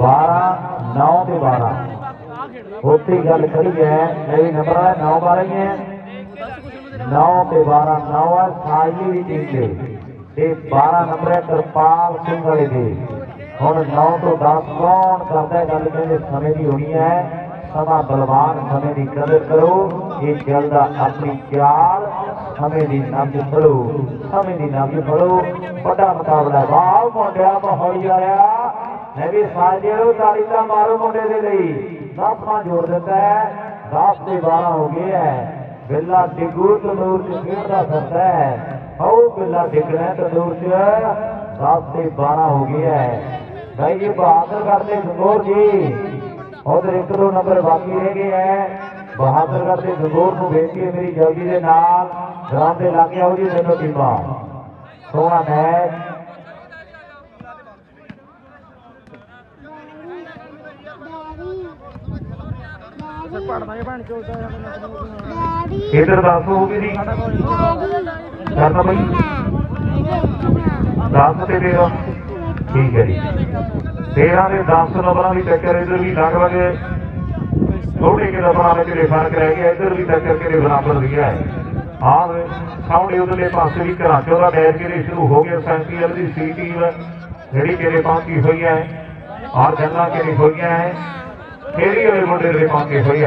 12 9 ਤੇ 12 ਉੱਥੇ ਗੱਲ ਖੜੀ ਹੈ ਇਹ ਨੰਬਰ ਹੈ 9 12 ਹੀ ਹੈ। 9 ਤੇ 12 9 ਹੈ ਸਾਈ ਦੀ ਟੀਮ ਦੇ ਤੇ 12 ਨੰਬਰ ਹੈ ਕਿਰਪਾਲ ਸਿੰਘ ਵਾਲੇ ਦੇ ਹੁਣ 9 ਤੋਂ 10 ਕੌਣ ਕਰਦਾ ਗੱਲ ਕਹਿੰਦੇ ਸਮੇਂ ਦੀ ਹੋਣੀ ਹੈ। ਸਮਾਂ ਬਲਵਾਨ ਸਮੇਂ ਦੀ ਕਦਰ ਕਰੋ। ਇਹ ਚੱਲਦਾ ਆਪਣੀ ਚਾਲ ਸਮੇਂ ਦੀ ਨਬਜ਼ ਫੜੋ ਸਮੇਂ ਦੀ ਨਬਜ਼ ਫੜੋ। ਵੱਡਾ ਮੁਕਾਬਲਾ ਵਾਹ ਮੁੰਡਿਆ ਮਹੌਲੀ ਆਇਆ ਮੈਂ ਵੀ ਤਾੜੀ ਤਾਂ ਮਾਰੋ ਮੁੰਡੇ ਦੇ ਲਈ। 10 ਜੋੜ ਦਿੱਤਾ ਹੈ। 10 ਤੇ 12 ਹੋ ਗਏ ਹੈ। ਬਿੱਲਾ ਡਿਗੂ ਤਨੂਰ ਚ ਖੇਡਦਾ ਫਿਰਦਾ ਹੈ। ਆਓ ਬਿੱਲਾ ਡਿਗਣਾ ਤਨੂਰ ਚ। 10 ਤੇ 12 ਹੋ ਗਏ ਹੈ। ਭਾਈ ਜੀ ਬਹਾਦਰ ਕਰਦੇ ਗੰਗੋਰ ਜੀ। ਉਧਰ ਇੱਕ ਦੋ ਨੰਬਰ ਬਾਕੀ ਰਹਿ ਗਏ ਹੈ। ਬਹਾਦਰ ਕਰਦੇ ਗੰਗੋਰ ਨੂੰ ਵੇਖ ਕੇ ਮੇਰੀ ਜਲਦੀ ਦੇ ਨਾਲ ਗਰਾਊਂਡ ਦੇ ਲਾਗੇ ਆਓ ਜੀ, ਦੋਨੋਂ ਟੀਮਾਂ। ਸੋਹਣਾ ਮੈਚ। ਇਧਰ ਦੱਸ ਹੋ ਗਈ ਜੀ। ਡੈਡੀ ਬਈ। 10 ਤੇ 13 ਠੀਕ ਹੈ ਜੀ। 13 ਦੇ 10 ਨੰਬਰਾਂ ਦੀ ਟੱਕਰ ਇਧਰ ਵੀ ਲਗਭਗ ਥੋੜੇ ਕਿ ਨੰਬਰਾਂ ਵਿੱਚ ਦੇ ਫ਼ਰਕ ਰਹਿ ਗਿਆ, ਇਧਰ ਵੀ ਟੱਕਰ ਕਿਹੜੇ ਬਰਾਬਰ ਰਹੀ ਹੈ ਆਹ ਸਾਹਮਣੇ ਉਧਰਲੇ ਪਾਸੇ ਵੀ ਘਰਾਂ ਚੋਂ ਦਾ ਮੈਚ ਕਿਹੜੇ ਸ਼ੁਰੂ ਹੋ ਗਿਆ ਸੈਂਟੀਅਲ ਦੀ ਸੀ ਟੀਮ, ਜਿਹੜੀ ਕਿਹੜੇ ਪਹੁੰਚੀ ਹੋਈ ਹੈ ਔਰ ਜੰਗਾਂ ਕਿਹੜੀ ਹੋਈਆਂ ਹੈ ਖੇੜੀ ਹੋਏ ਮੁੰਡੇ ਦੇ ਪਹੁੰਚੇ ਹੋਈ ਹੈ